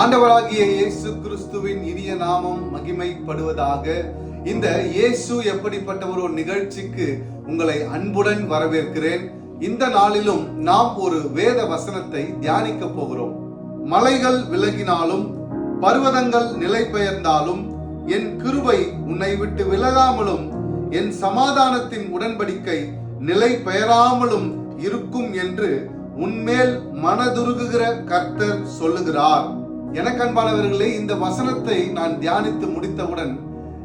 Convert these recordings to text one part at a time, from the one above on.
ஆண்டவராகிய இயேசு கிறிஸ்துவின் இனிய நாமம் மகிமைப்படுவதாக இந்த இயேசு எப்படிப்பட்ட ஒரு நிகழ்ச்சிக்கு உங்களை அன்புடன் வரவேற்கிறேன். இந்த நாளிலும் நாம் ஒரு வேத வசனத்தை தியானிக்க போகிறோம். மலைகள் விலகினாலும் பர்வதங்கள் நிலை பெயர்ந்தாலும் என் கிருபை உன்னை விட்டு விலகாமலும் என் சமாதானத்தின் உடன்படிக்கை நிலை பெயராமலும் இருக்கும் என்று உன்மேல் மனதுருகுகிற கர்த்தர் சொல்லுகிறார். எனக்கு அன்பானவர்களே இந்த வசனத்தை நான் தியானித்து முடித்தவுடன்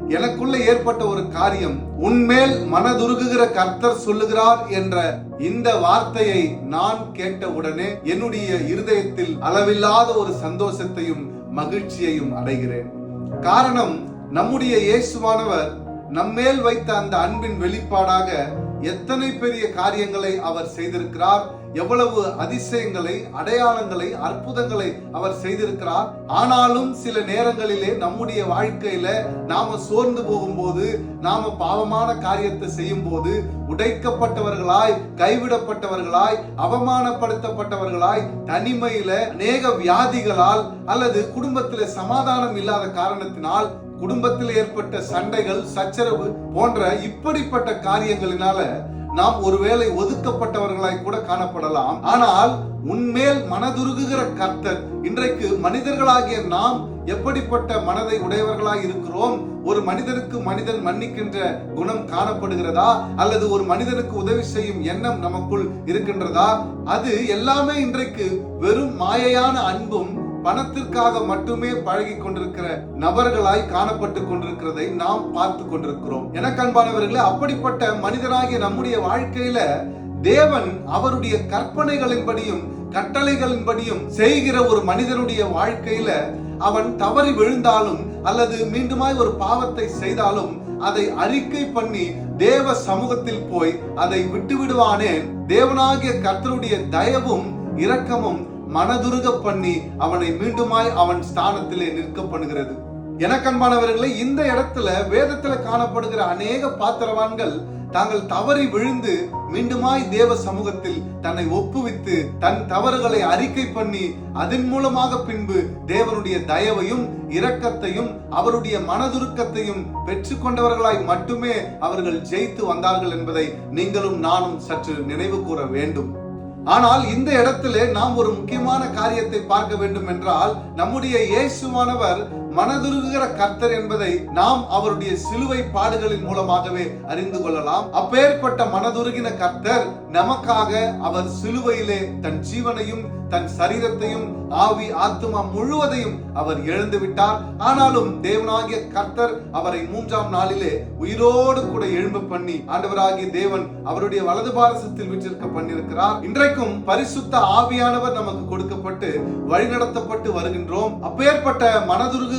எனக்குள்ள ஏற்பட்ட ஒரு காரியம் உன்மேல் மனதுருகுகிற கர்த்தர் சொல்லுகிறார் என்ற இந்த வார்த்தையை நான் கேட்ட உடனே என்னுடைய இருதயத்தில் அளவில்லாத ஒரு சந்தோஷத்தையும் மகிழ்ச்சியையும் அடைகிறேன். காரணம் நம்முடைய இயேசுவானவர் நம்மேல் வைத்த அந்த அன்பின் வெளிப்பாடாக எத்தனை பெரிய காரியங்களை அவர் செய்திருக்கிறார் எவ்வளவு அதிசயங்களை அடையாளங்களை அற்புதங்களை அவர் செய்திருக்கிறார். ஆனாலும் சில நேரங்களிலே நம்முடைய வாழ்க்கையில நாம சோர்ந்து போகும்போது நாம பாவமான காரியத்தை செய்யும் போது உடைக்கப்பட்டவர்களாய் கைவிடப்பட்டவர்களாய் அவமானப்படுத்தப்பட்டவர்களாய் தனிமையில அநேக வியாதிகளால் அல்லது குடும்பத்தில சமாதானம் இல்லாத காரணத்தினால் குடும்பத்தில் ஏற்பட்ட சண்டைகள் சச்சரவு போன்ற இப்படிப்பட்ட காரியங்களினால நாம் ஒருவேளை ஒதுக்கப்பட்டவர்களாய் கூட காணப்படலாம். ஆனால் உன்மேல் மனதுருகுகிற கர்த்தர் இன்றைக்கு மனிதர்களாகிய நாம் எப்படிப்பட்ட மனதை உடையவர்களாய் இருக்கிறோம்? ஒரு மனிதனுக்கு மனிதன் மன்னிக்கின்ற குணம் காணப்படுகிறதா? அல்லது ஒரு மனிதனுக்கு உதவி செய்யும் எண்ணம் நமக்குள் இருக்கின்றதா? அது எல்லாமே இன்றைக்கு வெறும் மாயையான அன்பும் பணத்திற்காக மட்டுமே பழகி கொண்டிருக்கிற நபர்களாய் காணப்பட்டு கொண்டிருக்கிறதை நாம் பார்த்து கொண்டிருக்கிறோம். எனக்கு அன்பானவர்களே அப்படிப்பட்ட மனிதனாகிய நம்முடைய வாழ்க்கையில தேவன் அவருடைய கற்பனைகளின்படியும் கட்டளைகளின்படியும் செய்கிற ஒரு மனிதனுடைய வாழ்க்கையில அவன் தவறி விழுந்தாலும் அல்லது மீண்டுமாய் ஒரு பாவத்தை செய்தாலும் அதை அறிக்கை பண்ணி தேவ சமூகத்தில் போய் அதை விட்டு விடுவானேன் தேவனாகிய கர்த்தருடைய தயவும் இரக்கமும் மனதுருக பண்ணி அவனை மீண்டுமாய் அவன் ஸ்தானத்திலே நிற்க பண்ணுகிறது எனக்கன்பானவர்களே இந்த இடத்துல வேதத்துல காணப்படுகிற அநேக பாத்திரவான்கள் தாங்கள் தவறி விழுந்து மீண்டுமாய் தேவ சமூகத்தில் தன்னை ஒப்புவித்து தன் தவறுகளை அறிக்கை பண்ணி அதன் மூலமாக பின்பு தேவனுடைய தயவையும் இரக்கத்தையும் அவருடைய மனதுருக்கத்தையும் பெற்றுக்கொண்டவர்களாய் மட்டுமே அவர்கள் ஜெயித்து வந்தார்கள் என்பதை நீங்களும் நானும் சற்று நினைவு கூற வேண்டும். ஆனால் இந்த இடத்திலே நாம் ஒரு முக்கியமான காரியத்தை பார்க்க வேண்டும் என்றால் நம்முடைய இயேசுவானவர் மனதுருகுகிற கர்த்தர் என்பதை நாம் அவருடைய சிலுவை பாடுகளின் மூலமாகவே அறிந்து கொள்ளலாம். அப்பேற்பட்ட மனதுருகின கர்த்தர் நமக்காக அவர் சிலுவையிலே தன் ஜீவனையும் தன் சரீரத்தையும் ஆவி ஆத்மா முழுவதையும் அவர் எழுந்து விட்டார் ஆனாலும் தேவனாகிய கர்த்தர் அவரை மூன்றாம் நாளிலே உயிரோடு கூட எழும்ப பண்ணி ஆண்டவராகிய தேவன் அவருடைய வலது பாரசத்தில் விற்றிருக்க பண்ணியிருக்கிறார். இன்றைக்கும் பரிசுத்த ஆவியானவர் நமக்கு கொடுக்கப்பட்டு வழிநடத்தப்பட்டு வருகின்றோம். அப்பேற்பட்ட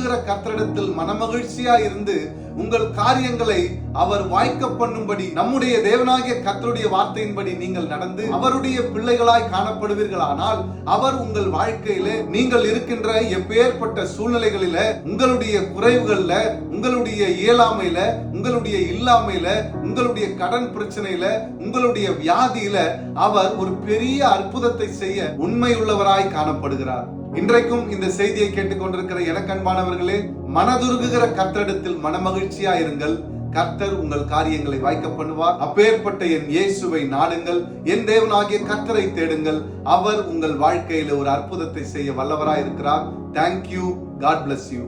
மனதுருகுகிற கத்தரிடத்தில் மனமகிழ்ச்சியா இருந்து உங்கள் காரியங்களை அவர் வாய்க்க பண்ணும்படி நம்முடைய தேவனாகிய கத்தருடைய வார்த்தையின்படி நீங்கள் நடந்து அவருடைய பிள்ளைகளாய் காணப்படுவீர்களானால் அவர் உங்கள் வாழ்க்கையில நீங்கள் இருக்கின்ற எப்பேற்பட்ட சூழ்நிலைகளில உங்களுடைய குறைவுகள்ல உங்களுடைய இயலாமையில உங்களுடைய இல்லாமையில உங்களுடைய கடன் பிரச்சனையில உங்களுடைய வியாதியில அவர் ஒரு பெரிய அற்புதத்தை செய்ய உண்மையுள்ளவராய் காணப்படுகிறார். இன்றைக்கும் இந்த செய்தியை கேட்டுக்கொண்டிருக்கிற எனக்கு மனதுருகுகிற கர்த்தரிடத்தில் மனமகிழ்ச்சியா இருங்கள். கர்த்தர் உங்கள் காரியங்களை வாய்க்க பண்ணுவார். அப்பேற்பட்ட என் இயேசுவை நாடுங்கள். என் தேவனாகிய கர்த்தரை தேடுங்கள். அவர் உங்கள் வாழ்க்கையில ஒரு அற்புதத்தை செய்ய வல்லவராய் இருக்கிறார் தேங்க்யூ காட் பிளஸ் யூ